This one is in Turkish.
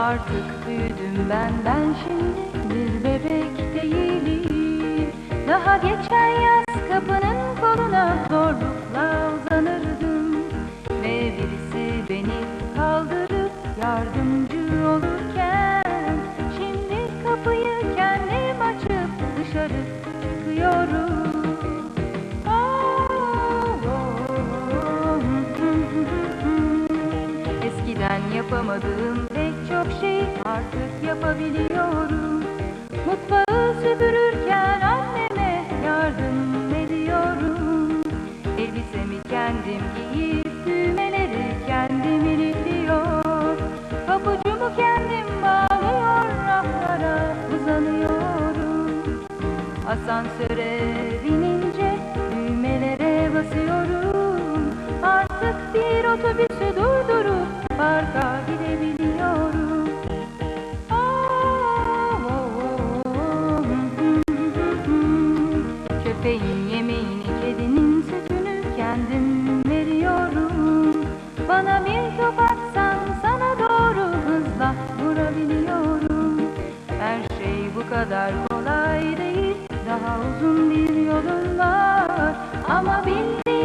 Artık büyüdüm ben ben şimdi bir bebek değilim. Daha geçen yaz kapının koluna zorlukla uzanırdım. Ve birisi beni kaldırıp yardımcı olurken Şimdi kapıyı kendim açıp dışarı çıkıyorum. Eskiden yapamadığım pek çok şeyi artık yapabiliyorum Mutfağı süpürürken anneme yardım ediyorum Elbisemi kendim giyip düğmeleri kendim ilikliyor. Pabucumu kendim bağlıyor raflara uzanıyorum. Asansöre binince kadar kolay değil. Daha uzun bir yolun var. Ama bildiğim ve